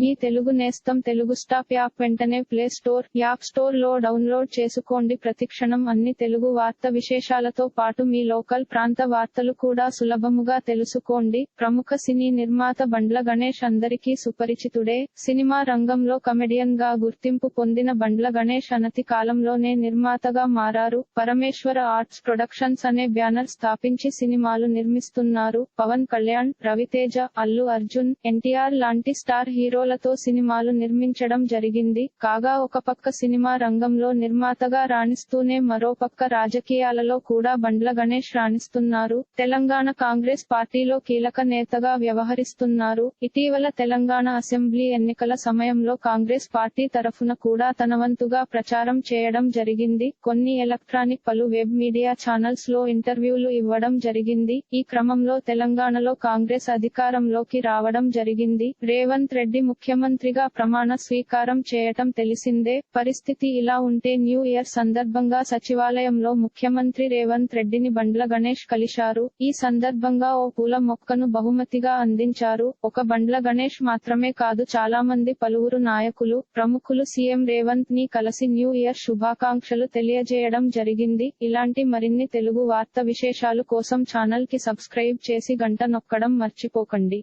మీ తెలుగు నేస్తం Telugu stop app వెంటనే play store app స్టోర్లో డౌన్లోడ్ చేసుకోండి. ప్రతిక్షణం అన్ని తెలుగు వార్త విశేషాలతో పాటు మీ లోకల్ ప్రాంత వార్తలు కూడా సులభముగా తెలుసుకోండి. ప్రముఖ సినీ నిర్మాత బండ్ల గణేష్ అందరికీ సుపరిచితుడే. సినిమా రంగంలో కమెడియన్గా గుర్తింపు పొందిన బండ్ల గణేష్ అనతి కాలంలోనే నిర్మాతగా మారారు. పరమేశ్వర ఆర్ట్స్ ప్రొడక్షన్స్ అనే బ్యానర్ స్థాపించి సినిమాలు నిర్మిస్తున్నారు. పవన్ కళ్యాణ్ రవితేజ అల్లు అర్జున్ ఎన్టీఆర్ లాంటి స్టార్ హీరో హీరోలతో సినిమాలు నిర్మించడం జరిగింది. కాగా ఒక పక్క సినిమా రంగంలో నిర్మాతగా రాణిస్తూనే మరో పక్క రాజకీయాలలో కూడా బండ్ల గణేష్ రాణిస్తున్నారు. తెలంగాణ కాంగ్రెస్ పార్టీలో కీలక నేతగా వ్యవహరిస్తున్నారు. ఇటీవల తెలంగాణ అసెంబ్లీ ఎన్నికల సమయంలో కాంగ్రెస్ పార్టీ తరఫున కూడా తనవంతుగా ప్రచారం చేయడం జరిగింది. కొన్ని ఎలక్ట్రానిక్ పలు వెబ్ మీడియా ఛానల్స్లో ఇంటర్వ్యూలు ఇవ్వడం జరిగింది. ఈ క్రమంలో తెలంగాణలో కాంగ్రెస్ అధికారంలోకి రావడం జరిగింది. రేవంత్ రెడ్డి ముఖ్యమంత్రిగా ప్రమాణ స్వీకారం చేయటం తెలిసిందే. పరిస్థితి ఇలా ఉంటే న్యూ ఇయర్ సందర్భంగా సచివాలయంలో ముఖ్యమంత్రి రేవంత్ రెడ్డిని బండ్ల గణేష్ కలిశారు. ఈ సందర్భంగా ఓ పూల మొక్కను బహుమతిగా అందించారు. ఒక బండ్ల గణేష్ మాత్రమే కాదు చాలా మంది పలువురు నాయకులు ప్రముఖులు సీఎం రేవంత్ని కలిసి న్యూ ఇయర్ శుభాకాంక్షలు తెలియజేయడం జరిగింది. ఇలాంటి మరిన్ని తెలుగు వార్త విశేషాలు కోసం ఛానల్కి సబ్స్క్రైబ్ చేసి గంట నొక్కడం మర్చిపోకండి.